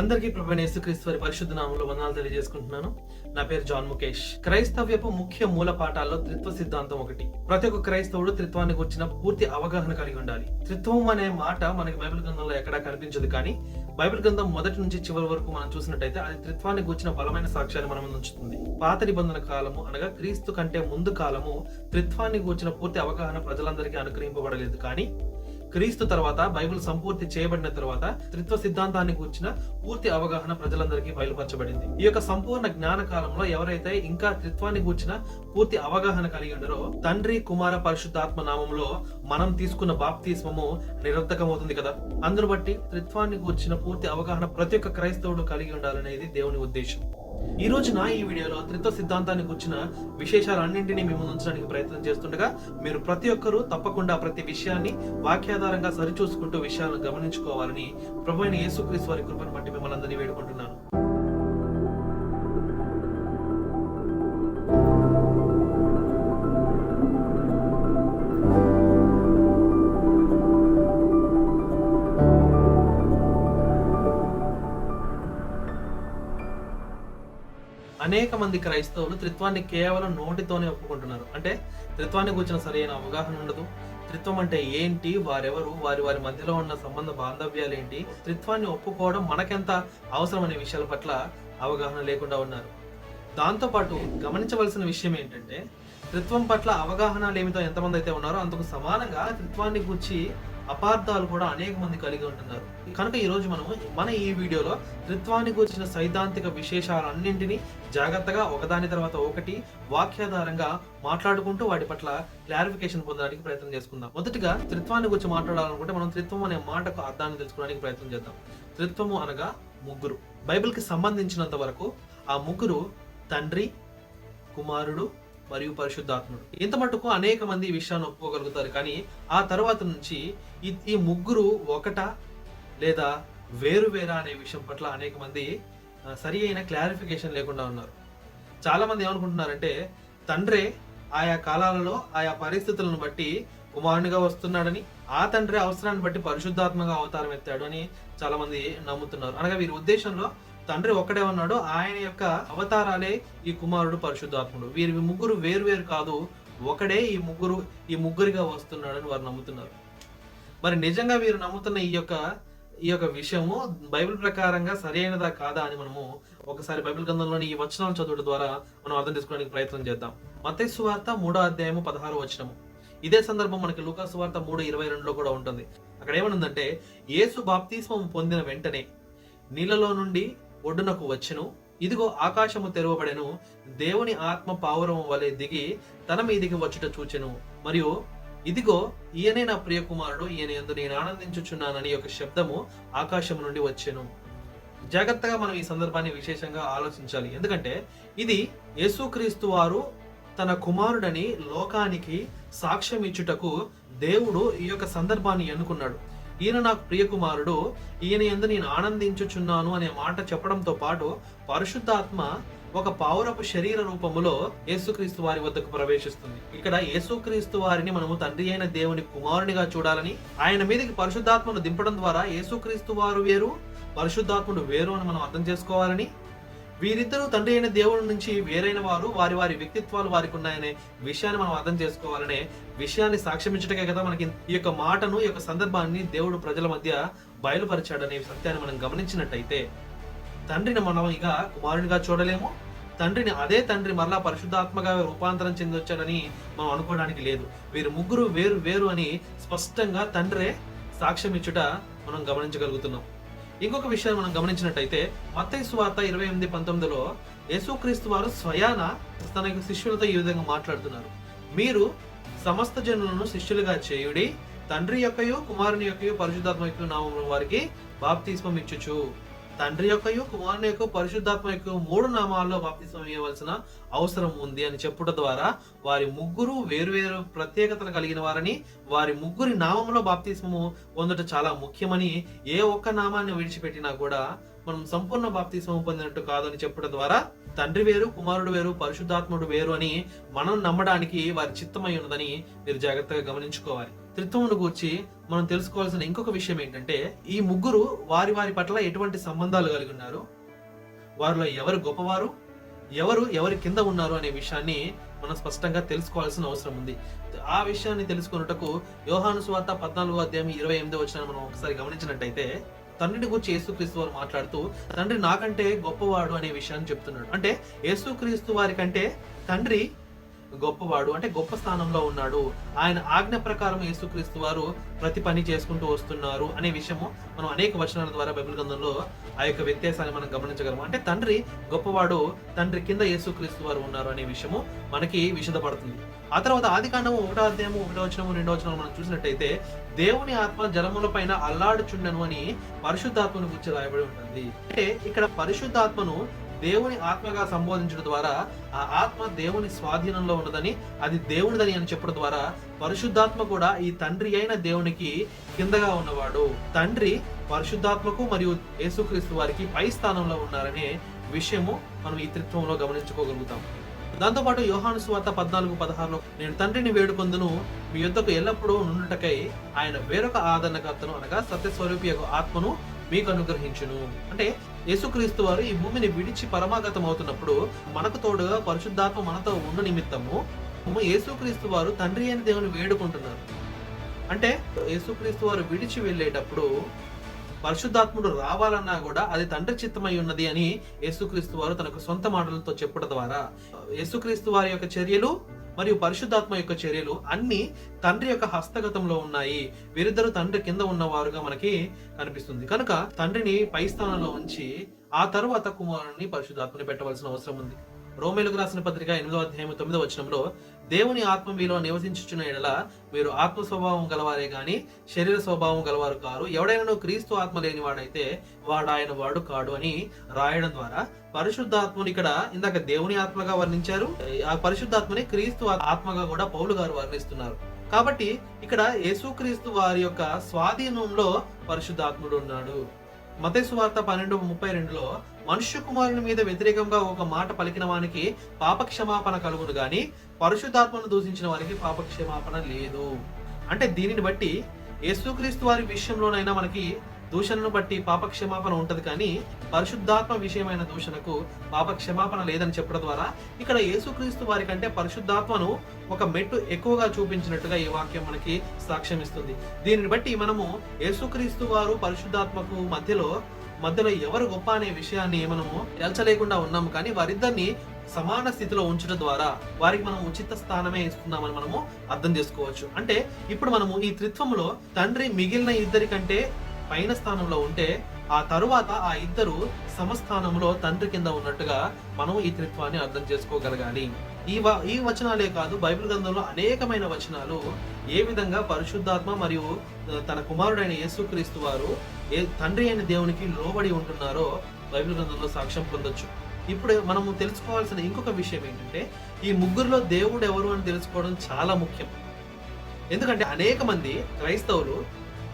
అందరికీ ప్రభు యేసుక్రీస్తు వారి పరిశుద్ధ నామంలో వందనాలు తెలియజేసుకుంటున్నాను. నా పేరు జాన్ ముఖేష్. క్రైస్తవ్యపు ముఖ్య మూల పాఠాల్లో త్రిత్వ సిద్ధాంతం ఒకటి. ప్రతి ఒక్క క్రైస్తవుడు త్రిత్వాన్ని గురించిన పూర్తి అవగాహన కలిగి ఉండాలి. త్రిత్వం అనే మాట మనకి బైబిల్ గ్రంథంలో ఎక్కడా కనిపించదు కానీ బైబిల్ గ్రంథం మొదటి నుంచి చివరి వరకు మనం చూసినట్టయితే అది త్రిత్వాన్ని గురించిన బలమైన సాక్ష్యాన్ని మనం ఉంచుతుంది. పాత నిబంధన కాలము అనగా క్రీస్తు కంటే ముందు కాలము త్రిత్వాన్ని గురించిన పూర్తి అవగాహన ప్రజలందరికీ అనుగ్రహింపబడలేదు కానీ క్రీస్తు తర్వాత బైబిల్ సంపూర్తి చేయబడిన తర్వాత త్రిత్వ సిద్ధాంతాన్ని కూర్చిన పూర్తి అవగాహన ప్రజలందరికీ బయలుపరచబడింది. ఈ యొక్క సంపూర్ణ జ్ఞాన కాలంలో ఎవరైతే ఇంకా త్రిత్వాన్ని కూర్చిన పూర్తి అవగాహన కలిగి ఉండరో తండ్రి కుమార పరిశుద్ధాత్మ నామంలో మనం తీసుకున్న బాప్తిస్మము నిరర్ధకమవుతుంది కదా? అందును బట్టి త్రిత్వాన్ని కూర్చిన పూర్తి అవగాహన ప్రతి ఒక్క క్రైస్తవుడు కలిగి ఉండాలనేది దేవుని ఉద్దేశం. ఈ రోజు నా ఈ వీడియోలో త్రిత్వ సిద్ధాంతానికి వచ్చిన విశేషాలన్నింటినీ మేము ఉంచడానికి ప్రయత్నం చేస్తుండగా మీరు ప్రతి ఒక్కరూ తప్పకుండా ప్రతి విషయాన్ని వాక్యాధారంగా సరిచూసుకుంటూ విషయాలను గమనించుకోవాలని ప్రభు అయిన యేసుక్రీస్తు వారి కృపను బట్టి మిమ్మల్ని అందరినీ వేడుకుంటున్నాను మంది క్రైస్తవులు త్రిత్వాన్ని కేవలం నోటితోనే ఒప్పుకుంటున్నారు. అంటే త్రిత్వాన్ని గురించిన సరైన అవగాహన ఉండదు. త్రిత్వం అంటే ఏంటి? వారెవరు? వారి వారి మధ్యలో ఉన్న సంబంధ బాంధవ్యాలు ఏంటి త్రిత్వాన్ని ఒప్పుకోవడం మనకెంత అవసరం అనే విషయాల పట్ల అవగాహన లేకుండా ఉన్నారు. దాంతోపాటు గమనించవలసిన విషయం ఏంటంటే త్రిత్వం పట్ల అవగాహన లేమితో ఎంతమంది అయితే ఉన్నారో అంతకు సమానంగా త్రిత్వాన్ని గురించి అపార్థాలు కూడా అనేక మంది కలిగి ఉంటున్నారు. కనుక ఈరోజు మనము మన ఈ వీడియోలో త్రిత్వాన్ని గురించిన సైద్ధాంతిక విశేషాలన్నింటినీ జాగ్రత్తగా ఒకదాని తర్వాత ఒకటి వాక్యాధారంగా మాట్లాడుకుంటూ వాటి పట్ల క్లారిఫికేషన్ పొందడానికి ప్రయత్నం చేసుకుందాం. మొదటిగా త్రిత్వాన్ని గురించి మాట్లాడాలనుకుంటే మనం త్రిత్వం అనే మాటకు అర్థాన్ని తెలుసుకోవడానికి ప్రయత్నం చేద్దాం. త్రిత్వము అనగా ముగ్గురు. బైబిల్కి సంబంధించినంత వరకు ఆ ముగ్గురు తండ్రి కుమారుడు మరియు పరిశుద్ధాత్ముడు. ఇంత మటుకు అనేక మంది ఈ విషయాన్ని ఒప్పుకోగలుగుతారు. కానీ ఆ తర్వాత నుంచి ఈ ఈ ముగ్గురు ఒకట లేదా వేరు వేరా అనే విషయం పట్ల అనేక మంది సరి అయిన క్లారిఫికేషన్ లేకుండా ఉన్నారు. చాలామంది ఏమనుకుంటున్నారంటే తండ్రే ఆయా కాలాలలో ఆయా పరిస్థితులను బట్టి కుమారునిగా వస్తున్నాడని ఆ తండ్రి అవసరాన్ని బట్టి పరిశుద్ధాత్మగా అవతారం ఎత్తాడు అని చాలా మంది నమ్ముతున్నారు. అనగా వీరి ఉద్దేశంలో తండ్రి ఒక్కడే ఉన్నాడు. ఆయన యొక్క అవతారాలే ఈ కుమారుడు పరిశుద్ధాత్ముడు. వీరి ముగ్గురు వేరు వేరు కాదు. ఒకడే ఈ ముగ్గురు ఈ ముగ్గురిగా వస్తున్నాడని వారు నమ్ముతున్నారు. మరి నిజంగా వీరు నమ్ముతున్న ఈ యొక్క ఈ యొక్క విషయము బైబిల్ ప్రకారంగా సరైనదా కాదా అని మనము ఒకసారి బైబిల్ గ్రంథంలోని ఈ వచనాలు చదువుట ద్వారా మనం అర్థం చేసుకోవడానికి ప్రయత్నం చేద్దాం. మత్తయి సువార్త మూడో అధ్యాయము పదహారు వచనము. ఇదే సందర్భం మనకి లూకాసు సువార్త మూడు ఇరవై రెండులో కూడా ఉంటుంది. అక్కడ ఏమనుందంటే యేసు బాప్తిస్మం పొందిన వెంటనే నీళ్ళలో నుండి ఒడ్డునకు వచ్చెను. ఇదిగో ఆకాశము తెరవబడెను. దేవుని ఆత్మ పావురము వలె దిగి తన మీదికి వచ్చుట చూచెను. మరియు ఇదిగో ఈయనే నా ప్రియ కుమారుడు ఈయన ఎందు నేను ఆనందించుచున్నానని యొక్క శబ్దము ఆకాశము నుండి వచ్చెను. జాగ్రత్తగా మనం ఈ సందర్భాన్ని విశేషంగా ఆలోచించాలి. ఎందుకంటే ఇది యేసుక్రీస్తు వారు తన కుమారుడని లోకానికి సాక్ష్యం ఇచ్చుటకు దేవుడు ఈ యొక్క సందర్భాన్ని ఎన్నుకున్నాడు. ఈయన నాకు ప్రియకుమారుడు ఈయన ఎందు నేను ఆనందించుచున్నాను అనే మాట చెప్పడంతో పాటు పరిశుద్ధాత్మ ఒక పావురపు శరీర రూపములో యేసుక్రీస్తు వారి వద్దకు ప్రవేశిస్తుంది. ఇక్కడ యేసుక్రీస్తు వారిని మనము తండ్రి అయిన దేవుని కుమారునిగా చూడాలని ఆయన మీదకి పరిశుద్ధాత్మను దింపడం ద్వారా యేసుక్రీస్తు వారు వేరు పరిశుద్ధాత్ముడు వేరు అని మనం అర్థం చేసుకోవాలని వీరిద్దరూ తండ్రి అయిన దేవుడి నుంచి వేరైన వారు వారి వారి వ్యక్తిత్వాలు వారికి ఉన్నాయనే విషయాన్ని మనం అర్థం చేసుకోవాలనే విషయాన్ని సాక్ష్యమించటమే కదా మనకి ఈ యొక్క మాటను ఈ యొక్క సందర్భాన్ని దేవుడు ప్రజల మధ్య బయలుపరిచాడనే సత్యాన్ని మనం గమనించినట్టయితే తండ్రిని మనం ఇక కుమారునిగా చూడలేము. తండ్రిని అదే తండ్రి మరలా పరిశుద్ధాత్మగా రూపాంతరం చెందొచ్చాడని మనం అనుకోవడానికి లేదు. వీరు ముగ్గురు వేరు వేరు అని స్పష్టంగా తండ్రే సాక్ష్యం ఇచ్చుట మనం గమనించగలుగుతున్నాం. ఇంకొక విషయాన్ని మనం గమనించినట్టయితే మత్తయ్య సువార్త ఇరవై ఎనిమిది పంతొమ్మిదిలో యేసుక్రీస్తు వారు స్వయాన తన యొక్క శిష్యులతో ఈ విధంగా మాట్లాడుతున్నారు. మీరు సమస్త జనులను శిష్యులుగా చేయుడి. తండ్రి యొక్కయు కుమారుని యొక్కయు పరిశుద్ధాత్మ యొక్క నామమున వారికి బాప్తిస్మం ఇచ్చుచు. తండ్రి యొక్కయు కుమారుని యొక్క పరిశుద్ధాత్మ యొక్క మూడు నామాల్లో బాప్తిస్మం ఇవ్వవలసిన అవసరం ఉంది అని చెప్పుట ద్వారా వారి ముగ్గురు వేరువేరు ప్రత్యేకతలు కలిగిన వారని వారి ముగ్గురి నామంలో బాప్తిస్మము పొందట చాలా ముఖ్యమని ఏ ఒక్క నామాన్ని విడిచిపెట్టినా కూడా మనం సంపూర్ణ బాప్తిస్మం పొందినట్టు కాదని చెప్పడం ద్వారా తండ్రి వేరు కుమారుడు వేరు పరిశుద్ధాత్ముడు వేరు అని మనం నమ్మడానికి వారి చిత్తమై ఉన్నదని మీరు జాగ్రత్తగా గమనించుకోవాలి. త్రిత్వమును గూర్చి మనం తెలుసుకోవాల్సిన ఇంకొక విషయం ఏంటంటే ఈ ముగ్గురు వారి వారి పట్ల ఎటువంటి సంబంధాలు కలిగి ఉన్నారు? వారిలో ఎవరు గొప్పవారు? ఎవరు ఎవరి కింద ఉన్నారు అనే విషయాన్ని మనం స్పష్టంగా తెలుసుకోవాల్సిన అవసరం ఉంది. ఆ విషయాన్ని తెలుసుకున్నటకు యోహాను సువార్త పద్నాలుగో అధ్యాయం ఇరవై ఎనిమిదో వచ్చిన మనం ఒకసారి గమనించినట్టయితే తండ్రిని గురించి యేసుక్రీస్తు వారు మాట్లాడుతూ తండ్రి నాకంటే గొప్పవాడు అనే విషయాన్ని చెప్తున్నాడు. అంటే యేసుక్రీస్తు వారి కంటే తండ్రి గొప్పవాడు అంటే గొప్ప స్థానంలో ఉన్నాడు. ఆయన ఆజ్ఞ ప్రకారం యేసుక్రీస్తు వారు ప్రతి పని చేసుకుంటూ వస్తున్నారు అనే విషయము మనం అనేక వచనాల ద్వారా బైబిల్ గ్రంథంలో ఆ యొక్క వ్యత్యాసాన్ని మనం గమనించగలము. అంటే తండ్రి గొప్పవాడు తండ్రి కింద యేసుక్రీస్తు వారు ఉన్నారు అనే విషయము మనకి విషదపడుతుంది. ఆ తర్వాత ఆది కాండము ఒకటో అధ్యాయము ఒకటో వచనము రెండో వచనం మనం చూసినట్టయితే దేవుని ఆత్మ జలముల పైన అల్లాడుచుండను అని పరిశుద్ధాత్మను గురించి రాయబడి ఉంటుంది. అంటే ఇక్కడ పరిశుద్ధాత్మను దేవుని ఆత్మగా సంబోధించడం ద్వారా ఆ ఆత్మ దేవుని స్వాధీనంలో ఉన్నదని అది దేవునిదని అని చెప్పడం ద్వారా పరిశుద్ధాత్మ కూడా ఈ తండ్రి అయిన దేవునికి కిందగా ఉన్నవాడు. తండ్రి పరిశుద్ధాత్మకు మరియు యేసుక్రీస్తు వారికి పై స్థానంలో ఉన్నారనే విషయము మనం ఈ త్రిత్వంలో గమనించుకోగలుగుతాం. దాంతోపాటు యోహాను స్వార్త పద్నాలుగు పదహారులో నేను తండ్రిని వేడుకొందును మీ యొద్దకు ఎల్లప్పుడూ నుండుటకై ఆయన వేరొక ఆదరణకర్తను అనగా సత్యస్వరూపి యొక్క ఆత్మను మీకు అనుగ్రహించును అంటే యేసుక్రీస్తు వారు ఈ భూమిని విడిచి పరమాగతం అవుతున్నప్పుడు మనకు తోడుగా పరిశుద్ధాత్మ మనతో ఉన్న నిమిత్తము యేసుక్రీస్తు వారు తండ్రి అయిన దేవుని వేడుకుంటున్నారు. అంటే యేసుక్రీస్తు వారు విడిచి వెళ్ళేటప్పుడు పరిశుద్ధాత్ముడు రావాలన్నా కూడా అది తండ్రి చిత్తమై ఉన్నది అని యేసుక్రీస్తు వారు తనకు సొంత మాటలతో చెప్పడం ద్వారా. యేసుక్రీస్తు వారి యొక్క చర్యలు మరియు పరిశుద్ధాత్మ యొక్క చర్యలు అన్ని తండ్రి యొక్క హస్తగతంలో ఉన్నాయి. వీరిద్దరు తండ్రి కింద ఉన్నవారుగా మనకి కనిపిస్తుంది. కనుక తండ్రిని పై స్థానంలో ఉంచి ఆ తర్వాత కుమారుని పరిశుద్ధాత్మని పెట్టవలసిన అవసరం ఉంది. రోమేలుకు రాసిన పత్రిక ఎనిమిదో అధ్యాయం తొమ్మిదో వచనంలో దేవుని ఆత్మ మీలో నివసించుచున్న ఎడల మీరు ఆత్మ స్వభావం గలవారే గాని శరీర స్వభావం గలవారు కారు. ఎవడైనా క్రీస్తు ఆత్మ లేని వాడైతే వాడు ఆయన వాడు కాడు అని రాయడం ద్వారా పరిశుద్ధాత్మని ఇక్కడ ఇందాక దేవుని ఆత్మగా వర్ణించారు. ఆ పరిశుద్ధాత్మని క్రీస్తు ఆత్మగా కూడా పౌలు గారు వర్ణిస్తున్నారు. కాబట్టి ఇక్కడ యేసుక్రీస్తు వారి యొక్క స్వాధీనంలో పరిశుద్ధాత్ముడు ఉన్నాడు. మతేసు వార్త పన్నెండు ముప్పై రెండులో మనుష్య కుమారుని మీద వ్యతిరేకంగా ఒక మాట పలికిన వానికి పాప క్షమాపణ కలుగును గాని పరిశుద్ధాత్మను దూషించిన వారికి పాప క్షమాపణ లేదు. అంటే దీనిని బట్టి యేసుక్రీస్తు వారి విషయంలోనైనా మనకి దూషణను బట్టి పాప క్షమాపణ కానీ పరిశుద్ధాత్మ విషయమైన దూషణకు పాప క్షమాపణ లేదని చెప్పడం ద్వారా ఇక్కడ యేసుక్రీస్తు వారి కంటే పరిశుద్ధాత్మను ఒక మెట్టు ఎక్కువగా చూపించినట్టుగా ఈ వాక్యం మనకి సాక్ష్యం ఇస్తుంది దీనిని బట్టి మనము యేసుక్రీస్తు వారు పరిశుద్ధాత్మకు మధ్యలో మధ్యలో ఎవరు గొప్ప అనే విషయాన్ని మనము తేల్చలేకుండా ఉన్నాము. కానీ వారిద్దరిని సమాన స్థితిలో ఉంచడం ద్వారా వారికి మనం ఉచిత స్థానమే ఇస్తున్నామని మనము అర్థం చేసుకోవచ్చు. అంటే ఇప్పుడు మనము ఈ త్రిత్వంలో తండ్రి మిగిలిన ఇద్దరి కంటే పైన స్థానంలో ఉంటే ఆ తరువాత ఆ ఇద్దరు సమస్థానంలో తండ్రి కింద ఉన్నట్టుగా మనం ఈ త్రిత్వాన్ని అర్థం చేసుకోగలగాలి. ఈ వ ఈ వచనాలే కాదు బైబిల్ గ్రంథంలో అనేకమైన వచనాలు ఏ విధంగా పరిశుద్ధాత్మ మరియు తన కుమారుడైన యేసుక్రీస్తు వారు ఏ తండ్రి అయిన దేవునికి లోబడి ఉంటున్నారో బైబిల్ గ్రంథంలో సాక్ష్యం పొందొచ్చు. ఇప్పుడు మనము తెలుసుకోవాల్సిన ఇంకొక విషయం ఏంటంటే ఈ ముగ్గురులో దేవుడు ఎవరు అని తెలుసుకోవడం చాలా ముఖ్యం. ఎందుకంటే అనేక మంది క్రైస్తవులు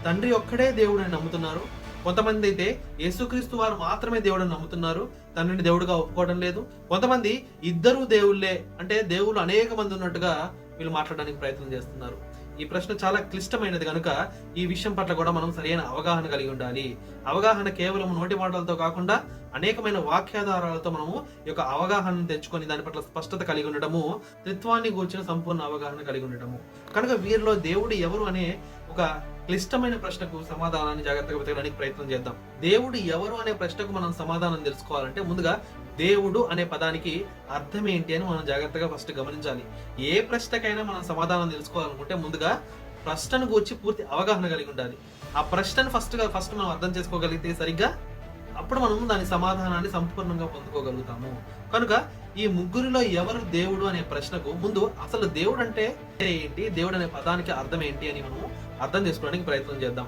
తండ్రి ఒక్కడే దేవుడు అని నమ్ముతున్నారు. కొంతమంది అయితే యేసుక్రీస్తు వారు మాత్రమే దేవుడని నమ్ముతున్నారు. తండ్రిని దేవుడుగా ఒప్పుకోవడం లేదు. కొంతమంది ఇద్దరు దేవుళ్ళే అంటే దేవుళ్ళు అనేక మంది ఉన్నట్టుగా వీళ్ళు మాట్లాడడానికి ప్రయత్నం చేస్తున్నారు. ఈ ప్రశ్న చాలా క్లిష్టమైనది కనుక ఈ విషయం పట్ల కూడా మనం సరైన అవగాహన కలిగి ఉండాలి. అవగాహన కేవలం నోటి మాటలతో కాకుండా అనేకమైన వాక్యాధారాలతో మనము ఈ యొక్క అవగాహన తెచ్చుకొని దాని పట్ల స్పష్టత కలిగి ఉండటము త్రిత్వాన్ని గూర్చిన సంపూర్ణ అవగాహన కలిగి ఉండటము కనుక వీరిలో దేవుడు ఎవరు అనే ఒక క్లిష్టమైన ప్రశ్నకు సమాధానాన్ని జాగ్రత్తగా వెతకడానికి ప్రయత్నం చేద్దాం. దేవుడు ఎవరు అనే ప్రశ్నకు మనం సమాధానం తెలుసుకోవాలంటే ముందుగా దేవుడు అనే పదానికి అర్థం ఏంటి అని మనం జాగ్రత్తగా ఫస్ట్ గమనించాలి. ఏ ప్రశ్నకైనా మనం సమాధానం తెలుసుకోవాలనుకుంటే ముందుగా ప్రశ్నను గూర్చి పూర్తి అవగాహన కలిగి ఉండాలి. ఆ ప్రశ్నను ఫస్ట్గా ఫస్ట్ మనం అర్థం చేసుకోగలిగితే సరిగ్గా అప్పుడు మనం దాని సమాధానాన్ని సంపూర్ణంగా పొందుకోగలుగుతాము. కనుక ఈ ముగ్గురిలో ఎవరు దేవుడు అనే ప్రశ్నకు ముందు అసలు దేవుడు అంటే ఏంటి? దేవుడు అనే పదానికి అర్థం ఏంటి అని మనము అర్థం చేసుకోవడానికి ప్రయత్నం చేద్దాం.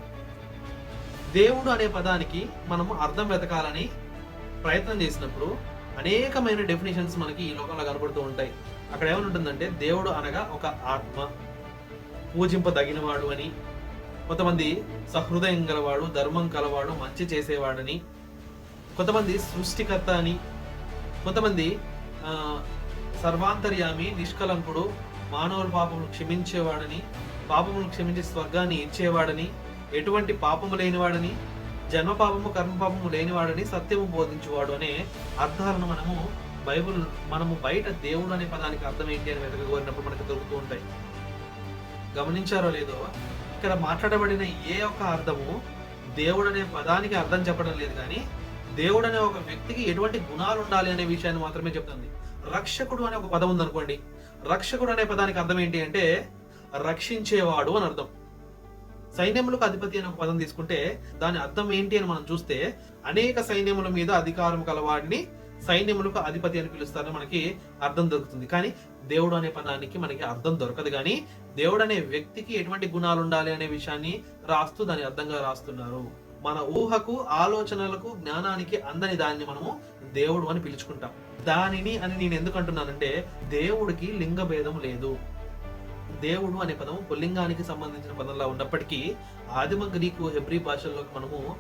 దేవుడు అనే పదానికి మనము అర్థం వెతకాలని ప్రయత్నం చేసినప్పుడు అనేకమైన డెఫినేషన్స్ మనకి ఈ లోకంలో కనబడుతూ ఉంటాయి. అక్కడ ఏమనుంటుందంటే దేవుడు అనగా ఒక ఆత్మ. పూజింపదగినవాడు అని కొంతమంది సహృదయం గలవాడు ధర్మం కలవాడు మంచి చేసేవాడని కొంతమంది సృష్టికర్త అని కొంతమంది సర్వాంతర్యామి నిష్కలంకుడు మానవుల పాపం క్షమించేవాడని పాపమును క్షమించి స్వర్గాన్ని ఇచ్చేవాడని ఎటువంటి పాపము లేనివాడని? జన్మ పాపము కర్మ పాపము లేనివాడని సత్యము బోధించేవాడు అనే అర్థాలను మనము బైబుల్ మనము బయట దేవుడు అనే పదానికి అర్థం ఏంటి అని వెతకగోరినప్పుడు మనకు దొరుకుతూ ఉంటాయి. గమనించారో లేదో? ఇక్కడ మాట్లాడబడిన ఏ ఒక్క అర్థము దేవుడు అనే పదానికి అర్థం చెప్పడం లేదు కానీ దేవుడు అనే ఒక వ్యక్తికి ఎటువంటి గుణాలు ఉండాలి అనే విషయాన్ని మాత్రమే చెప్తుంది. రక్షకుడు అనే ఒక పదం ఉందనుకోండి. రక్షకుడు అనే పదానికి అర్థం ఏంటి అంటే రక్షించేవాడు అని అర్థం. సైన్యములకు అధిపతి అనే ఒక పదం తీసుకుంటే దాని అర్థం ఏంటి అని మనం చూస్తే అనేక సైన్యముల మీద అధికారం కలవాడిని సైన్యములకు అధిపతి అని పిలుస్తారని మనకి అర్థం దొరుకుతుంది. కానీ దేవుడు అనే పదానికి మనకి అర్థం దొరకదు. కానీ దేవుడు అనే వ్యక్తికి ఎటువంటి గుణాలు ఉండాలి అనే విషయాన్ని రాస్తూ దాని అర్థంగా రాస్తున్నారు. మన ఊహకు ఆలోచనలకు జ్ఞానానికి అందని దాన్ని మనము దేవుడు అని పిలుచుకుంటాం. దానిని అని నేను ఎందుకు అంటున్నానంటే దేవుడికి లింగ భేదం లేదు. దేవుడు అనే పదం పుల్లింగానికి సంబంధించిన పదంలా ఉన్నప్పటికీ ఆదిమ గ్రీకు హెబ్రీ భాషల్లోకి మనము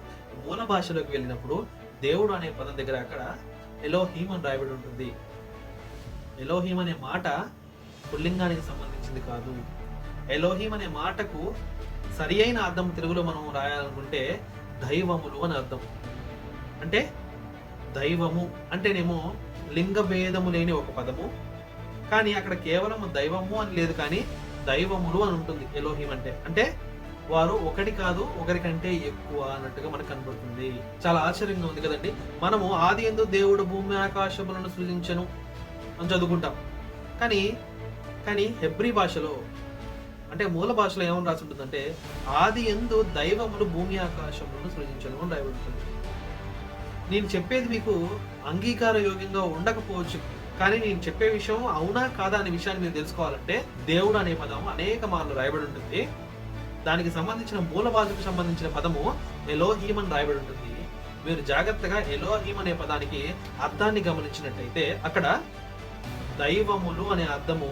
మూల భాషలోకి వెళ్ళినప్పుడు దేవుడు అనే పదం దగ్గర అక్కడ ఎలోహీమ్ అని రాయబడి ఉంటుంది. ఎలోహీమ్ అనే మాట పుల్లింగానికి సంబంధించింది కాదు. ఎలోహీమ్ అనే మాటకు సరి అయిన అర్థం తెలుగులో మనం రాయాలనుకుంటే దైవములు అని అర్థం. అంటే దైవము అంటేనేమో లింగ భేదము లేని ఒక పదము. కానీ అక్కడ కేవలం దైవము అని లేదు కానీ దైవములు అని ఉంటుంది ఎలోహిం అంటే. అంటే వారు ఒకటి కాదు ఒకరికంటే ఎక్కువ అన్నట్టుగా మనకు కనబడుతుంది. చాలా ఆశ్చర్యంగా ఉంది కదండి. మనము ఆది ఎందు దేవుడు భూమి ఆకాశములను సృజించను అని చదువుకుంటాం. కానీ కానీ హెబ్రీ భాషలో అంటే మూల భాషలో ఏమని రాసి ఉంటుందంటే ఆది ఎందు దైవములు భూమి ఆకాశములను సృజించను అని రాయబడుతుంది. నేను చెప్పేది మీకు అంగీకార యోగ్యంగా ఉండకపోవచ్చు. కానీ నేను చెప్పే విషయం అవునా కాదా అనే విషయాన్ని మీరు తెలుసుకోవాలంటే దేవుడు అనే పదం అనేక మార్లు రాయబడి ఉంటుంది. దానికి సంబంధించిన మూల భాషకు సంబంధించిన పదము ఎలోహీమ్ అని రాయబడి ఉంటుంది. మీరు జాగ్రత్తగా ఎలోహీమ్ అనే పదానికి అర్థాన్ని గమనించినట్టయితే అక్కడ దైవములు అనే అర్థము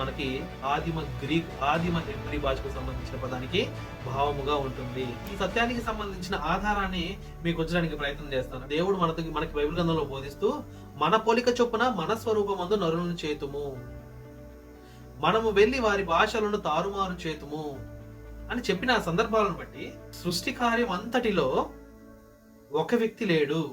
మనకి ఆదిమ గ్రీక్ ఆదిమ హెబ్రీ భాషకు సంబంధించిన పదానికి భావముగా ఉంటుంది. ఈ సత్యానికి సంబంధించిన ఆధారాన్ని మీకు ఉంచడానికి ప్రయత్నం చేస్తాను. దేవుడు మనతో మనకి బైబిల్ గ్రంథంలో బోధిస్తూ మన పోలిక చొప్పున మన స్వరూపమందు నరులను చేతుము. మనము వెళ్ళి వారి భాషలను తారుమారు చేతుము. అని చెప్పిన సందర్భాలను బట్టి సృష్టి కార్యం అంతటిలో ఒక వ్యక్తి లేడు.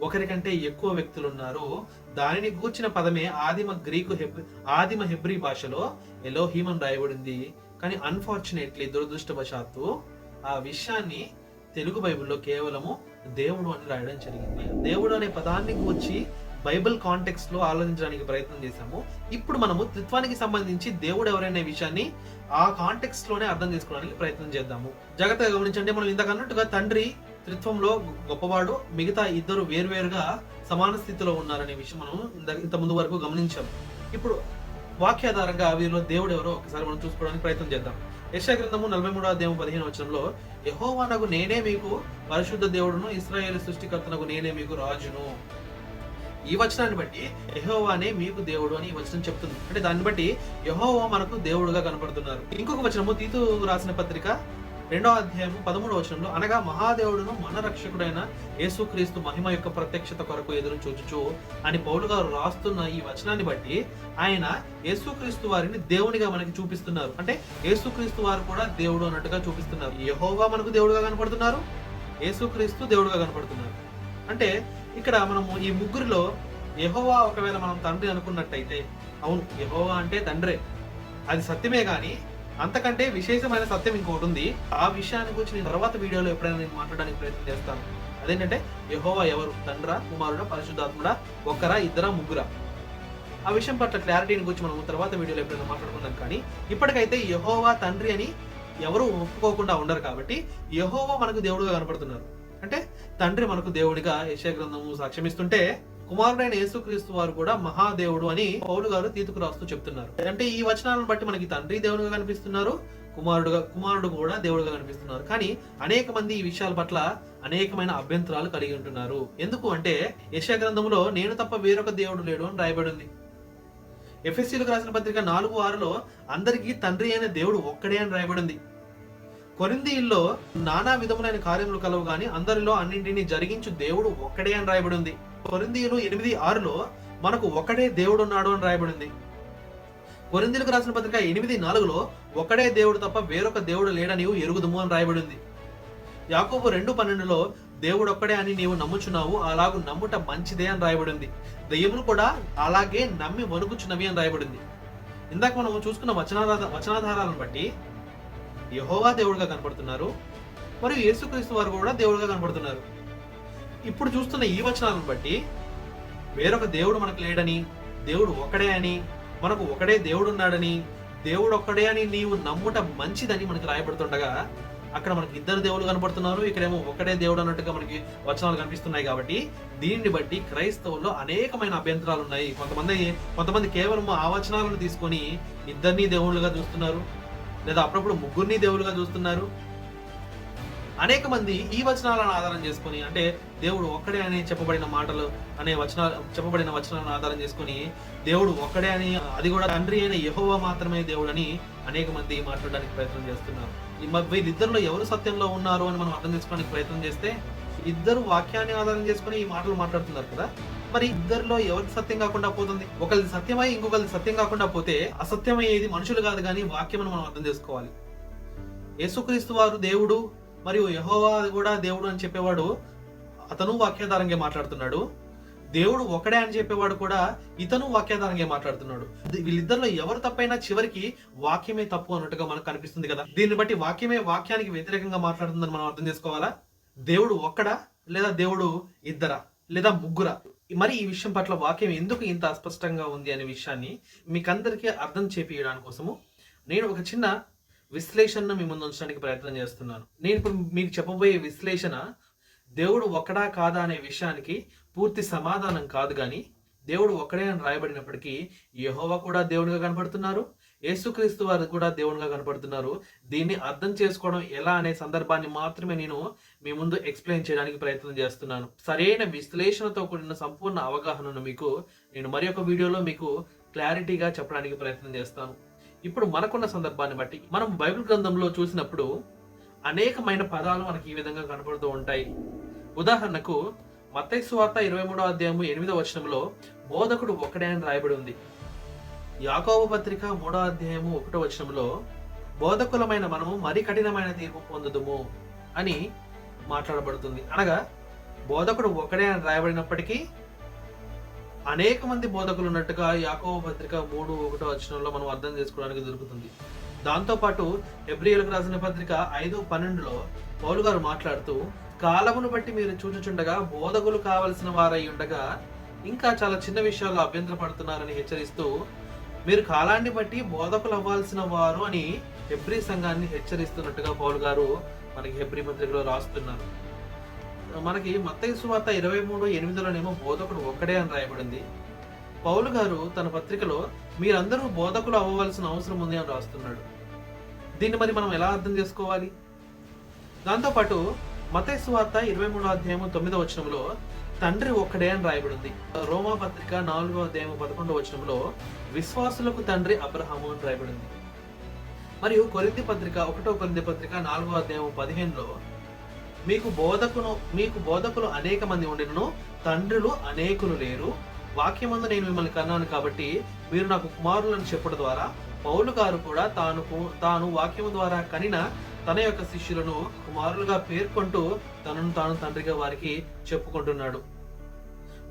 ఒకరికంటే ఎక్కువ వ్యక్తులు ఉన్నారు దానిని గూర్చిన పదమే ఆదిమ గ్రీకు హెబ్రి ఆదిమ హెబ్రీ భాషలో ఎలోహీమ్ అని రాయబడింది. కానీ అన్ఫార్చునేట్లీ దురదృష్టవశాత్తు ఆ విషయాన్ని తెలుగు బైబిల్లో కేవలము దేవుడు అని రాయడం జరిగింది. దేవుడు అనే పదాన్ని గూర్చి బైబిల్ కాంటెక్స్ట్లో ఆలోచించడానికి ప్రయత్నం చేశాము. ఇప్పుడు మనము త్రిత్వానికి సంబంధించి దేవుడు ఎవరైనా విషయాన్ని ఆ కాంటెక్స్ట్లోనే అర్థం చేసుకోవడానికి ప్రయత్నం చేద్దాము. జాగ్రత్తగా గమనించండి మనం ఇంతకన్నట్టుగా తండ్రి త్రిత్వంలో గొప్పవాడు మిగతా ఇద్దరు వేర్వేరుగా సమాన స్థితిలో ఉన్నారనే విషయం మనం ఇంత- ముందు వరకు గమనించాం. ఇప్పుడు వాక్యాధారంగా వీరిలో దేవుడు ఎవరో ఒకసారి మనం చూసుకోవడానికి ప్రయత్నం చేద్దాం. యశా గ్రంథము నలభై మూడో అధ్యాయం పదిహేను వచనంలో యహోవానగు నేనే మీకు పరిశుద్ధ దేవుడును ఇస్రాయేల్ సృష్టికర్తనకు నేనే మీకు రాజును. ఈ వచనాన్ని బట్టి యహోవానే మీకు దేవుడు అని ఈ వచనం చెప్తుంది. అంటే దాన్ని బట్టి యహోవా మనకు దేవుడుగా కనపడుతున్నారు. ఇంకొక వచనము తీతు రాసిన పత్రిక రెండో అధ్యాయము పదమూడు వచనంలో అనగా మహాదేవుడును మన రక్షకుడైన యేసుక్రీస్తు మహిమ యొక్క ప్రత్యక్షత కొరకు ఎదురు చూచుచు అని పౌలు గారు రాస్తున్న ఈ వచనాన్ని బట్టి ఆయన యేసుక్రీస్తు వారిని దేవునిగా మనకి చూపిస్తున్నారు. అంటే యేసుక్రీస్తు వారు కూడా దేవుడు అన్నట్టుగా చూపిస్తున్నారు. యహోవా మనకు దేవుడుగా కనపడుతున్నారు యేసుక్రీస్తు దేవుడుగా కనపడుతున్నారు. అంటే ఇక్కడ మనము ఈ ముగ్గురిలో యహోవా ఒకవేళ మనం తండ్రి అనుకున్నట్టయితే అవును యెహోవా అంటే తండ్రే. అది సత్యమే కానీ అంతకంటే విశేషమైన సత్యం ఇంకోటి ఉంది. ఆ విషయాన్ని గురించి నేను తర్వాత వీడియోలో ఎప్పుడైనా నేను మాట్లాడడానికి ప్రయత్నం చేస్తాను. అదేంటంటే యహోవా ఎవరు? తండ్రా కుమారుడా పరిశుద్ధాత్ముడా ఒక్కరా ఇద్దరా ముగ్గురా? ఆ విషయం పట్ల క్లారిటీని గురించి మనం తర్వాత వీడియోలో ఎప్పుడైనా మాట్లాడుకుందాం. కానీ ఇప్పటికైతే యహోవా తండ్రి అని ఎవరు ఒప్పుకోకుండా ఉండరు కాబట్టి యహోవా మనకు దేవుడుగా కనపడుతున్నారు. అంటే తండ్రి మనకు దేవుడిగా యశయ గ్రంథము సాక్ష్యమిస్తుంటే కుమారుడైన యేసుక్రీస్తు వారు కూడా మహాదేవుడు అని పౌలు గారు తీతుకు రాస్తూ చెప్తున్నారు. అంటే ఈ వచనాలను బట్టి మనకి తండ్రి దేవుడుగా కనిపిస్తున్నారు కుమారుడుగా కుమారుడు కూడా దేవుడుగా కనిపిస్తున్నారు. కానీ అనేక మంది ఈ విషయాల పట్ల అనేకమైన అభ్యంతరాలు కలిగి ఉంటున్నారు. ఎందుకు అంటే యశా గ్రంథంలో నేను తప్ప వేరొక దేవుడు లేడు అని రాయబడింది. ఎఫ్ఎస్సీలకు రాసిన పత్రిక నాలుగు ఆరులో అందరికీ తండ్రి అయిన దేవుడు ఒక్కడే అని రాయబడింది. కొరిందీల్లో నానా విధములైన కార్యములు కలవు గాని అందరిలో అన్నింటినీ జరిగించు దేవుడు ఒక్కడే అని రాయబడి ఉంది కొరిందీయులు ఎనిమిది ఆరులో మనకు ఒకడే దేవుడు ఉన్నాడు అని రాయబడింది. కొరిందీలకు రాసిన పత్రిక ఎనిమిది నాలుగులో ఒకడే దేవుడు తప్ప వేరొక దేవుడు లేడని ఎరుగుదుము అని రాయబడింది. యాకోబు రెండు పన్నెండులో దేవుడు ఒక్కడే అని నీవు నమ్ముచున్నావు అలాగూ నమ్ముట మంచిదే అని రాయబడింది. దెయ్యములు కూడా అలాగే నమ్మి వణుకుచున్నవి అని రాయబడింది. ఇందాక మనం చూసుకున్న వచనాధార వచనాధారాలను బట్టి యహోవా దేవుడుగా కనపడుతున్నారు మరియు యేసుక్రీస్తు వారు కూడా దేవుడుగా కనపడుతున్నారు ఇప్పుడు చూస్తున్న ఈ వచనాలను బట్టి వేరొక దేవుడు మనకు లేడని దేవుడు ఒకడే అని మనకు ఒకడే దేవుడు ఉన్నాడని దేవుడు ఒక్కడే అని నీవు నమ్ముట మంచిదని మనకి రాయబడుతుండగా అక్కడ మనకి ఇద్దరు దేవుడు కనపడుతున్నారు ఇక్కడేమో ఒకడే దేవుడు అన్నట్టుగా మనకి వచనాలు కనిపిస్తున్నాయి కాబట్టి దీన్ని బట్టి క్రైస్తవుల్లో అనేకమైన అభ్యంతరాలు ఉన్నాయి కొంతమంది కొంతమంది కేవలం ఆ వచనాలను తీసుకొని ఇద్దరినీ దేవుళ్ళుగా చూస్తున్నారు లేదా అప్పుడప్పుడు ముగ్గురిని దేవుడుగా చూస్తున్నారు? అనేక మంది ఈ వచనాలను ఆధారం చేసుకొని అంటే దేవుడు ఒక్కడే అని చెప్పబడిన మాటలు అనే వచనాలు చెప్పబడిన వచనాలను ఆధారం చేసుకొని దేవుడు ఒక్కడే అని అది కూడా తండ్రి అయిన యెహోవా మాత్రమే దేవుడని అనేక మంది మాట్లాడడానికి ప్రయత్నం చేస్తున్నారు. ఈ వీళ్ళిద్దరిలో ఎవరు సత్యంలో ఉన్నారు అని మనం అర్థం చేసుకోవడానికి ప్రయత్నం చేస్తే ఇద్దరు వాక్యాన్ని ఆధారం చేసుకుని ఈ మాటలు మాట్లాడుతున్నారు కదా? మరి ఇద్దరిలో ఎవరికి సత్యం కాకుండా పోతుంది? ఒకరిది సత్యమై ఇంకొకరిది సత్యం కాకుండా పోతే అసత్యమయ్యేది మనుషులు కాదు కానీ వాక్యం మనం అర్థం చేసుకోవాలి. యేసుక్రీస్తు వారు దేవుడు మరియు యహోవా కూడా దేవుడు అని చెప్పేవాడు అతను వాక్యాధారంగా మాట్లాడుతున్నాడు. దేవుడు ఒకడే అని చెప్పేవాడు కూడా ఇతను వాక్యాధారంగా మాట్లాడుతున్నాడు. వీళ్ళిద్దరిలో ఎవరు తప్పైనా చివరికి వాక్యమే తప్పు అన్నట్టుగా మనకు కనిపిస్తుంది కదా. దీన్ని బట్టి వాక్యమే వాక్యానికి వ్యతిరేకంగా మాట్లాడుతుందని మనం అర్థం చేసుకోవాలా? దేవుడు ఒక్కడా లేదా దేవుడు ఇద్దరా లేదా ముగ్గురా? మరి ఈ విషయం పట్ల వాక్యం ఎందుకు ఇంత అస్పష్టంగా ఉంది అనే విషయాన్ని మీకందరికీ అర్థం చేపియడానికి కోసము నేను ఒక చిన్న విశ్లేషణను మీ ముందు ఉంచడానికి ప్రయత్నం చేస్తున్నాను. నేను ఇప్పుడు మీకు చెప్పబోయే విశ్లేషణ దేవుడు ఒక్కడా కాదా అనే విషయానికి పూర్తి సమాధానం కాదు కానీ దేవుడు ఒక్కడే అని రాయబడినప్పటికీ యహోవా కూడా దేవుడిగా కనపడుతున్నారు యేసుక్రీస్తు వారు కూడా దేవునిగా కనపడుతున్నారు. దీన్ని అర్థం చేసుకోవడం ఎలా అనే సందర్భాన్ని మాత్రమే నేను మీ ముందు ఎక్స్ప్లెయిన్ చేయడానికి ప్రయత్నం చేస్తున్నాను. సరైన విశ్లేషణతో కూడిన సంపూర్ణ అవగాహనను మీకు నేను మరి ఒక వీడియోలో మీకు క్లారిటీగా చెప్పడానికి ప్రయత్నం చేస్తాను. ఇప్పుడు మనకున్న సందర్భాన్ని బట్టి మనం బైబిల్ గ్రంథంలో చూసినప్పుడు అనేకమైన పదాలు మనకి ఈ విధంగా కనపడుతూ ఉంటాయి. ఉదాహరణకు మత్తయి వార్త ఇరవై మూడో అధ్యాయము ఎనిమిదో వచనంలో బోధకుడు ఒక్కడే అని రాయబడి ఉంది. యాకోబు పత్రిక మూడో అధ్యాయము ఒకటో వచనంలో బోధకులమైన మనము మరి కఠినమైన తీర్పు పొందుదుము అని మాట్లాడబడుతుంది. అనగా బోధకుడు ఒక్కడే అని రాయబడినప్పటికీ అనేక మంది బోధకులు ఉన్నట్టుగా యాకోవ పత్రిక మూడు ఒకటో వచనంలో మనం అర్థం చేసుకోవడానికి దొరుకుతుంది. దాంతోపాటు ఎబ్రియులకు రాసిన పత్రిక ఐదు పన్నెండులో పౌలు గారు మాట్లాడుతూ కాలమును బట్టి మీరు చూచుచుండగా బోధకులు కావలసిన వారై ఉండగా ఇంకా చాలా చిన్న విషయాల్లో అభ్యంతరపడుతున్నారని హెచ్చరిస్తూ మీరు కాలాన్ని బట్టి బోధకులు అవ్వాల్సిన వారు అని హెబ్రి సంఘాన్ని హెచ్చరిస్తున్నట్టుగా పౌలు గారు మనకి హెబ్రి పత్రికలో రాస్తున్నారు. మనకి మత్తయ్య సువార్త ఇరవై మూడు ఎనిమిదిలోనేమో బోధకుడు ఒక్కడే అని రాయబడింది. పౌలు గారు తన పత్రికలో మీరందరూ బోధకులు అవ్వవలసిన అవసరం ఉంది అని రాస్తున్నాడు. దీన్ని మరి మనం ఎలా అర్థం చేసుకోవాలి? దాంతోపాటు మతేశ్వార్త ఇరవై మూడో అధ్యాయము తొమ్మిదో వచనంలో తండ్రి ఒక్కడే అని రాయబడింది. రోమా పత్రిక నాలుగో అధ్యాయం పదకొండవ వచనంలో విశ్వాసులకు తండ్రి అబ్రహాము అని రాయబడింది. మరియు కొరింది పత్రిక ఒకటో కొరింది పత్రిక నాలుగో అధ్యాయం పదిహేనులో మీకు బోధకును మీకు బోధకులు అనేక మంది ఉండినను తండ్రులు అనేకులు లేరు. వాక్యమందు నేను మిమ్మల్ని కన్నాను కాబట్టి మీరు నాకు కుమారులను చెప్పడం ద్వారా పౌలు గారు కూడా తాను తాను వాక్యము ద్వారా కనిన తన యొక్క శిష్యులను కుమారులుగా పేర్కొంటూ తనను తాను తండ్రిగా వారికి చెప్పుకుంటున్నాడు.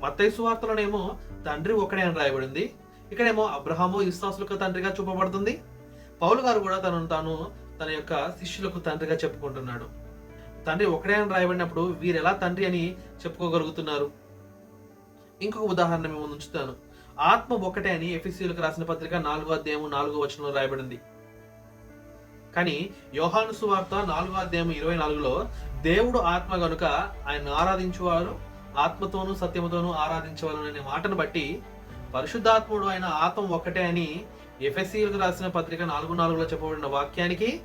మత్తయి సువార్తలోనేమో తండ్రి ఒకడే అని రాయబడింది. ఇక్కడేమో అబ్రహాము ఇస్సాసులకు తండ్రిగా చూపబడుతుంది. పౌలు గారు కూడా తనను తాను తన యొక్క శిష్యులకు తండ్రిగా చెప్పుకుంటున్నాడు. తండ్రి ఒకడే అని రాయబడినప్పుడు వీరు ఎలా తండ్రి అని చెప్పుకోగలుగుతున్నారు? ఇంకొక ఉదాహరణ మేము ఉంచుతాను. ఆత్మ ఒకటే అని ఎఫ్ఎస్సీలకు రాసిన పత్రిక నాలుగో అధ్యాయం నాలుగో వచనంలో రాయబడింది. కానీ యోహాను సువార్త నాలుగో అధ్యాయం ఇరవై నాలుగులో దేవుడు ఆత్మ గనుక ఆయన ఆరాధించువారు? ఆత్మతోనూ సత్యముతోనూ ఆరాధించవలననే అనే మాటను బట్టి పరిశుద్ధాత్ముడు అయిన ఆత్మ ఒకటే అని ఎఫ్ఎస్సీలకు రాసిన పత్రిక నాలుగు నాలుగులో చెప్పబడిన వాక్యానికి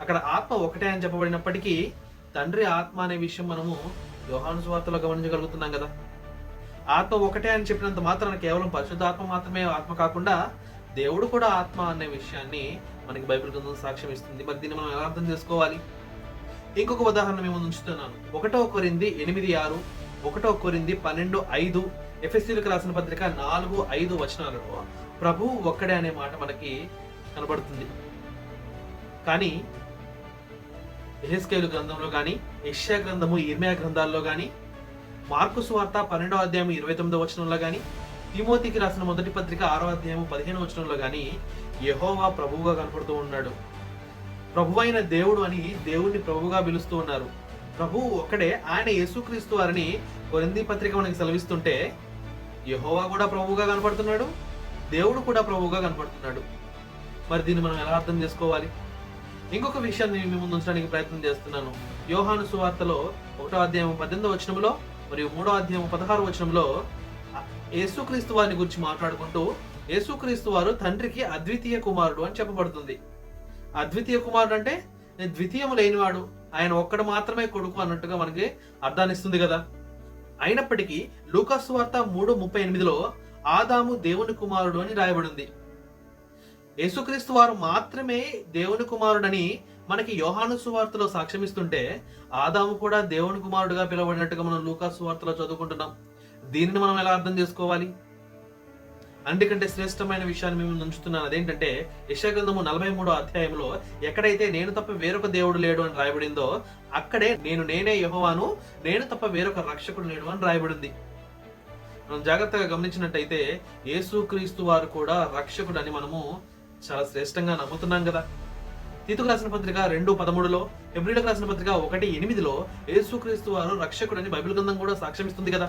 అక్కడ ఆత్మ ఒకటే అని చెప్పబడినప్పటికీ తండ్రి ఆత్మ అనే విషయం మనము యోహాను సువార్తలో గమనించగలుగుతున్నాం కదా. ఆత్మ ఒకటే అని చెప్పినంత మాత్రాన కేవలం పరిశుద్ధాత్మ మాత్రమే ఆత్మ కాకుండా దేవుడు కూడా ఆత్మ అనే విషయాన్ని మనకి బైబిల్ గ్రంథం సాక్ష్యం ఇస్తుంది. మరి దీన్ని మనం ఎలా అర్థం చేసుకోవాలి? ఇంకొక ఉదాహరణ మేము ఉంచుతున్నాను. ఒకటో కొరింది ఎనిమిది ఆరు ఒకటో కొరింది పన్నెండు ఐదు ఎఫ్ఎస్సీలకు రాసిన పత్రిక నాలుగు ఐదు వచనాలలో ప్రభు ఒక్కడే అనే మాట మనకి కనబడుతుంది. కానీ ఎహెస్కేలు గ్రంథంలో కానీ యెషయా గ్రంథము ఇర్మియా గ్రంథాల్లో కానీ మార్కు సువార్త పన్నెండో అధ్యాయం ఇరవై తొమ్మిదో వచనంలో కానీ తిమోతికి రాసిన మొదటి పత్రిక ఆరో అధ్యాయం పదిహేను వచనంలో కానీ యహోవా ప్రభువుగా కనపడుతూ ఉన్నాడు. ప్రభు అయిన దేవుడు అని దేవుణ్ణి ప్రభువుగా పిలుస్తూ ఉన్నారు. ప్రభువు ఒక్కడే ఆయన యేసుక్రీస్తు వారిని కొరింది పత్రిక మనకి సెలవిస్తుంటే యహోవా కూడా ప్రభువుగా కనపడుతున్నాడు దేవుడు కూడా ప్రభువుగా కనపడుతున్నాడు. మరి దీన్ని మనం ఎలా అర్థం చేసుకోవాలి? ఇంకొక విషయాన్ని మీ ముందు ఉంచడానికి ప్రయత్నం చేస్తున్నాను. యోహాను సువార్తలో ఒకటో అధ్యాయం పద్దెనిమిదో వచనంలో మరియు మూడో అధ్యాయం పదహారు వచనంలో యేసుక్రీస్తు వారిని గురించి మాట్లాడుకుంటూ యేసుక్రీస్తు వారు తండ్రికి అద్వితీయ కుమారుడు అని చెప్పబడుతుంది. అద్వితీయ కుమారుడు అంటే ద్వితీయము లేనివాడు. ఆయన ఒక్కడు మాత్రమే కొడుకు అన్నట్టుగా మనకి అర్థాన్నిస్తుంది కదా. అయినప్పటికీ లూకాసు వార్త మూడు ముప్పై ఎనిమిదిలో ఆదాము దేవుని కుమారుడు అని రాయబడింది. యేసుక్రీస్తు వారు మాత్రమే దేవుని కుమారుడని మనకి యోహాను సువార్తలో సాక్ష్యమిస్తుంటే ఆదాము కూడా దేవుని కుమారుడుగా పిలువబడినట్టుగా మనం లూకాసు వార్తలో చదువుకుంటున్నాం. దీనిని మనం ఎలా అర్థం చేసుకోవాలి? అందుకంటే శ్రేష్టమైన విషయాన్ని మేము ఉంచుతున్నాను. అదేంటంటే యశాగ్రంథము నలభై మూడో అధ్యాయంలో ఎక్కడైతే నేను తప్ప వేరొక దేవుడు లేడు అని రాయబడిందో అక్కడే నేను నేనే యహోవాను నేను తప్ప వేరొక రక్షకుడు లేడు అని రాయబడింది. మనం జాగ్రత్తగా గమనించినట్టయితే యేసుక్రీస్తు వారు కూడా రక్షకుడు అని మనము చాలా శ్రేష్టంగా నమ్ముతున్నాం కదా. తీతుకు రాసిన పత్రిక రెండు పదమూడులో ఎబ్రిలకు రాసిన పత్రిక ఒకటి ఎనిమిదిలో యేసుక్రీస్తు వారు రక్షకుడని బైబిల్ గ్రంథం కూడా సాక్ష్యమిస్తుంది కదా.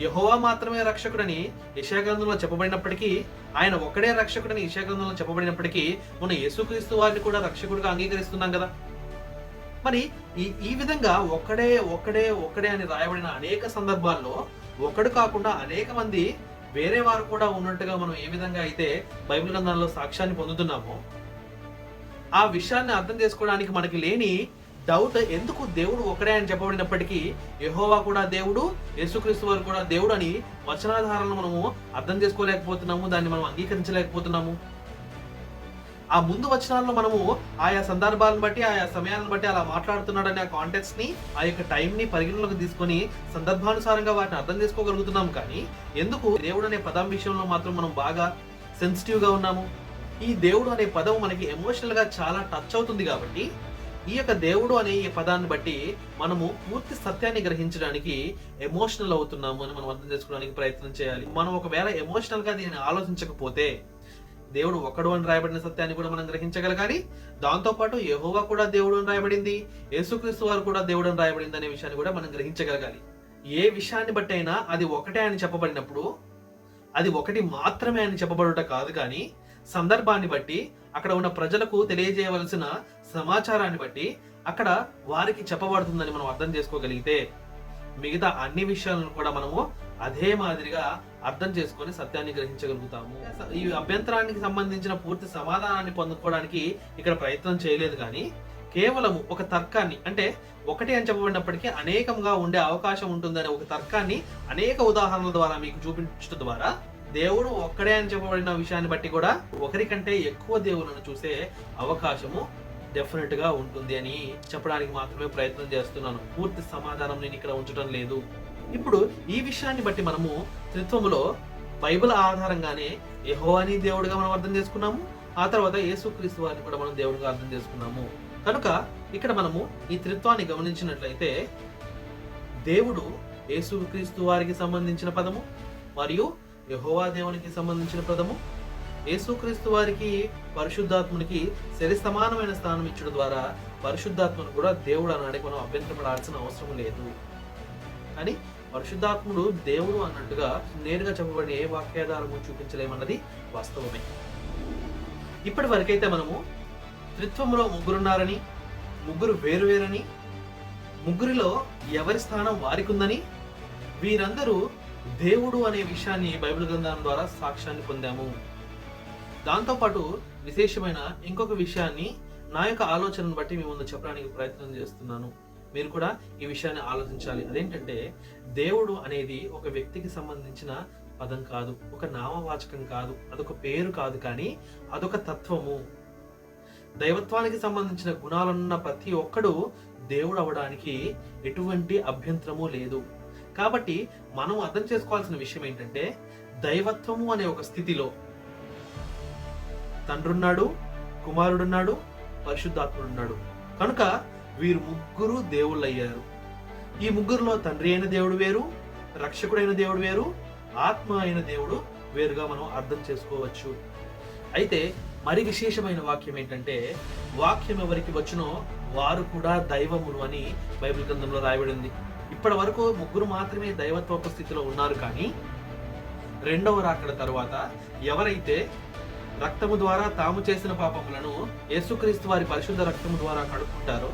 యహోవా మాత్రమే రక్షకుడని యశాగ్రంథంలో చెప్పబడినప్పటికీ ఆయన ఒక్కడే రక్షకుడని యశాగ్రంథంలో చెప్పబడినప్పటికీ మన యేసుక్రీస్తు వారిని కూడా రక్షకుడిగా అంగీకరిస్తున్నాం కదా? మరి ఈ ఈ విధంగా ఒక్కడే ఒక్కడే ఒక్కడే అని రాయబడిన అనేక సందర్భాల్లో ఒకడు కాకుండా అనేక మంది వేరే వారు కూడా ఉన్నట్టుగా మనం ఏ విధంగా అయితే బైబిల్ గ్రంథంలో సాక్ష్యాన్ని పొందుతున్నామో ఆ విషయాన్ని అర్థం చేసుకోవడానికి మనకి లేని డౌట్ ఎందుకు దేవుడు ఒకడే అని చెప్పబడినప్పటికీ యహోవా కూడా దేవుడు యేసుక్రీస్తు వారు కూడా దేవుడు అని వచనాధారణ మనము అర్థం చేసుకోలేకపోతున్నాము దాన్ని మనం అంగీకరించలేకపోతున్నాము. ఆ ముందు వచనాల్లో మనము ఆయా సందర్భాలను బట్టి ఆయా సమయాలను బట్టి అలా మాట్లాడుతున్నాడనే ఆ కాంటెక్స్ని ఆ యొక్క టైం ని పరిగణలోకి తీసుకొని సందర్భానుసారంగా వాటిని అర్థం చేసుకోగలుగుతున్నాం కానీ ఎందుకు దేవుడు అనే పదం విషయంలో మాత్రం మనం బాగా సెన్సిటివ్గా ఉన్నాము? ఈ దేవుడు అనే పదం మనకి ఎమోషనల్గా చాలా టచ్ అవుతుంది కాబట్టి ఈ యొక్క దేవుడు అనే ఈ పదాన్ని బట్టి మనము పూర్తి సత్యాన్ని గ్రహించడానికి ఎమోషనల్ అవుతున్నాము అని మనం అర్థం చేసుకోవడానికి ప్రయత్నం చేయాలి. మనం ఒకవేళ ఎమోషనల్గా దీన్ని ఆలోచించకపోతే దేవుడు ఒకడు అని రాయబడిన సత్యాన్ని కూడా మనం గ్రహించగలగాలి దాంతోపాటు పాటు కూడా దేవుడు అని రాయబడింది యేసుక్రీస్తు వారు కూడా దేవుడు అని రాయబడింది అనే విషయాన్ని కూడా మనం గ్రహించగలగాలి. ఏ విషయాన్ని బట్టి అయినా అది ఒకటే అని చెప్పబడినప్పుడు అది ఒకటి మాత్రమే అని చెప్పబడుట కాదు కానీ సందర్భాన్ని బట్టి అక్కడ ఉన్న ప్రజలకు తెలియజేయవలసిన సమాచారాన్ని బట్టి అక్కడ వారికి చెప్పబడుతుందని మనం అర్థం చేసుకోగలిగితే మిగతా అన్ని విషయాలను కూడా మనము అదే మాదిరిగా అర్థం చేసుకొని సత్యాన్ని గ్రహించగలుగుతాము. ఈ అభ్యంతరానికి సంబంధించిన పూర్తి సమాధానాన్ని పొందుకోవడానికి ఇక్కడ ప్రయత్నం చేయలేదు కానీ కేవలం ఒక తర్కాన్ని అంటే ఒకటి అని చెప్పబడినప్పటికీ అనేకంగా ఉండే అవకాశం ఉంటుందనే ఒక తర్కాన్ని అనేక ఉదాహరణల ద్వారా మీకు చూపించడం ద్వారా దేవుడు ఒక్కడే అని చెప్పబడిన విషయాన్ని బట్టి కూడా ఒకరికంటే ఎక్కువ దేవులను చూసే అవకాశము డెఫినెట్గా ఉంటుంది అని చెప్పడానికి మాత్రమే ప్రయత్నం చేస్తున్నాను. పూర్తి సమాధానం నేను ఇక్కడ ఉంచడం లేదు. ఇప్పుడు ఈ విషయాన్ని బట్టి మనము త్రిత్వములో బైబిల్ ఆధారంగానే యెహోవాని దేవుడిగా మనం అర్థం చేసుకున్నాము ఆ తర్వాత యేసుక్రీస్తు వారిని కూడా మనం దేవుడిగా అర్థం చేసుకున్నాము. కనుక ఇక్కడ మనము ఈ త్రిత్వాన్ని గమనించినట్లయితే దేవుడు యేసుక్రీస్తు వారికి సంబంధించిన పదము మరియు యహోవా దేవునికి సంబంధించిన పదము యేసుక్రీస్తు వారికి పరిశుద్ధాత్మునికి సరి సమానమైన స్థానం ఇచ్చడం ద్వారా పరిశుద్ధాత్మను కూడా దేవుడు అనడానికి మనం అభ్యంతరపడాల్సిన అవసరం లేదు. కానీ పరిశుద్ధాత్ముడు దేవుడు అన్నట్టుగా నేరుగా చెప్పబడిన ఏ వాక్యాధారము చూపించలేమన్నది వాస్తవమే. ఇప్పటి వరకైతే మనము త్రిత్వంలో ముగ్గురున్నారని ముగ్గురు వేరువేరని ముగ్గురిలో ఎవరి స్థానం వారికి ఉందని వీరందరూ దేవుడు అనే విషయాన్ని బైబిల్ గ్రంథం ద్వారా సాక్ష్యాన్ని పొందాము. దాంతోపాటు విశేషమైన ఇంకొక విషయాన్ని నా యొక్క ఆలోచనను బట్టి మీ ముందు చెప్పడానికి ప్రయత్నం చేస్తున్నాను. మీరు కూడా ఈ విషయాన్ని ఆలోచించాలి. అదేంటంటే దేవుడు అనేది ఒక వ్యక్తికి సంబంధించిన పదం కాదు. ఒక నామవాచకం కాదు. అదొక పేరు కాదు కానీ అదొక తత్వము. దైవత్వానికి సంబంధించిన గుణాలున్న ప్రతి ఒక్కడు దేవుడు అవడానికి ఎటువంటి అభ్యంతరము లేదు. కాబట్టి మనం అర్థం చేసుకోవాల్సిన విషయం ఏంటంటే దైవత్వము అనే ఒక స్థితిలో తండ్రున్నాడు కుమారుడున్నాడు పరిశుద్ధాత్ముడున్నాడు. కనుక వీరు ముగ్గురు దేవుళ్ళు అయ్యారు ఈ ముగ్గురులో తండ్రి అయిన దేవుడు వేరు రక్షకుడైన దేవుడు వేరు ఆత్మ అయిన దేవుడు వేరుగా మనం అర్థం చేసుకోవచ్చు. అయితే మరి విశేషమైన వాక్యం ఏంటంటే వాక్యం ఎవరికి వచ్చునో వారు కూడా దైవములు అని బైబిల్ గ్రంథంలో రాయబడింది ఇప్పటి వరకు ముగ్గురు మాత్రమే దైవత్వపు స్థితిలో ఉన్నారు కానీ రెండవ రాకడ తరువాత ఎవరైతే రక్తము ద్వారా తాము చేసిన పాపములను యేసుక్రీస్తు వారి పరిశుద్ధ రక్తము ద్వారా కడుక్కుంటారో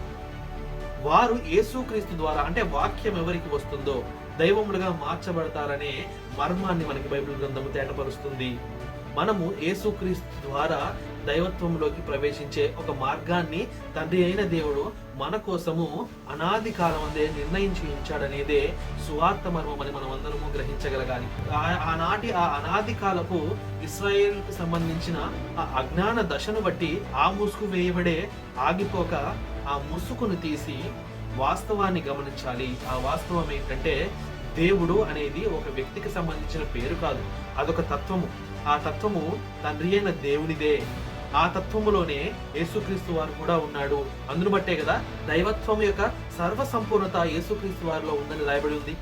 వారు యేసుక్రీస్తు ద్వారా అంటే వాక్యం ఎవరికి వస్తుందో దైవములుగా మార్చబడతారనే మర్మాన్ని మనకి బైబిల్ గ్రంథము తేటపరుస్తుంది. మనము యేసుక్రీస్తు ద్వారా దైవత్వంలోకి ప్రవేశించే ఒక మార్గాన్ని తండ్రి అయిన దేవుడు మన కోసము అనాది కాలం అందే నిర్ణయించి ఉంచాడనేదే సువార్త మర్మం అని మనం అందరము గ్రహించగలగాలి. ఆ- ఆనాటి ఆ అనాది కాలపు ఇస్రాయేల్కు సంబంధించిన ఆ అజ్ఞాన దశను బట్టి ఆ ముసుగు వేయబడే ఆగిపోక ఆ ముసుగును తీసి వాస్తవాన్ని గమనించాలి. ఆ వాస్తవం ఏంటంటే దేవుడు అనేది ఒక వ్యక్తికి సంబంధించిన పేరు కాదు. అదొక తత్వము. ఆ తత్వము తండ్రి అయిన దేవునిదే. ఆ తత్వములోనే యేసుక్రీస్తు వారు కూడా ఉన్నాడు. అందును బట్టే కదా దైవత్వం యొక్క సర్వ సంపూర్ణత యేసుక్రీస్తు వారిలో ఉందని రాయబడి ఉంది.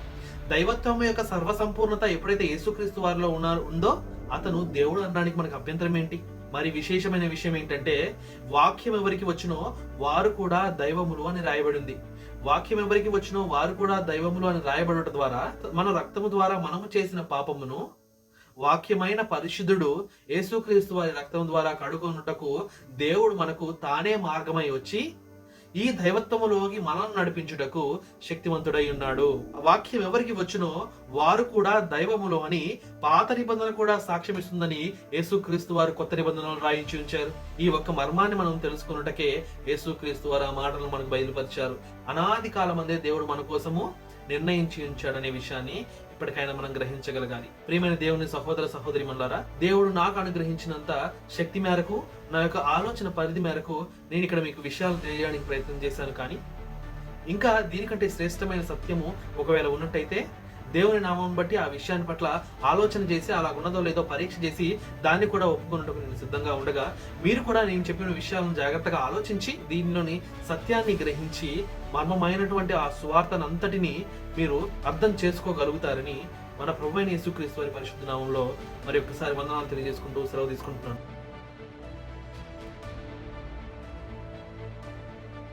దైవత్వం యొక్క సర్వసంపూర్ణత ఎప్పుడైతే యేసుక్రీస్తు వారిలో ఉన్నారు ఉందో అతను దేవుడు అనడానికి మనకు అభ్యంతరం ఏంటి? మరి విశేషమైన విషయం ఏంటంటే వాక్యం ఎవరికి వచ్చినో వారు కూడా దైవములు అని రాయబడి ఉంది. వాక్యం ఎవరికి వచ్చినో వారు కూడా దైవములు అని రాయబడటం ద్వారా మన రక్తము ద్వారా మనము చేసిన పాపమును వాక్యమైన పరిశుద్ధుడు యేసుక్రీస్తు వారి రక్తం ద్వారా కడుగొనుటకు దేవుడు మనకు తానే మార్గమై వచ్చి ఈ దైవత్వములోకి మనం నడిపించుటకు శక్తివంతుడై ఉన్నాడు. వాక్యం ఎవరికి వచ్చునో వారు కూడా దైవములు అని పాత నిబంధన కూడా సాక్ష్యమిస్తుందని యేసుక్రీస్తు వారు కొత్త నిబంధనలు రాయించి ఉంచారు. ఈ ఒక్క మర్మాన్ని మనం తెలుసుకున్నటకే యేసుక్రీస్తు వారు ఆ మాటలను మనకు బయలుపరిచారు. అనాది కాలం అందే దేవుడు మన కోసము నిర్ణయించి ఉంచాడనే విషయాన్ని ఇప్పటికైనా మనం గ్రహించగలగాలి. ప్రియమైన దేవుని సహోదర సహోదరి మనులారా దేవుడు నాకు అనుగ్రహించినంత శక్తి మేరకు నా యొక్క ఆలోచన పరిధి మేరకు నేను ఇక్కడ మీకు విషయాలు తెలియడానికి ప్రయత్నం చేశాను కానీ ఇంకా దీనికంటే శ్రేష్టమైన సత్యము ఒకవేళ ఉన్నట్టయితే దేవుని నామం బట్టి ఆ విషయాన్ని పట్ల ఆలోచన చేసి అలా ఉన్నదో లేదో పరీక్ష చేసి దాన్ని కూడా ఒప్పుకున్నట్టు నేను సిద్ధంగా ఉండగా మీరు కూడా నేను చెప్పిన విషయాలను జాగ్రత్తగా ఆలోచించి దీనిలోని సత్యాన్ని గ్రహించి మర్మమైనటువంటి ఆ సువార్తనంతటిని మీరు అర్థం చేసుకోగలుగుతారని మన ప్రభు అయిన యేసుక్రీస్తు వారి పరిశుద్ధ నామంలో మరి ఒక్కసారి వందనాలు తెలియజేసుకుంటూ సెలవు తీసుకుంటున్నాను.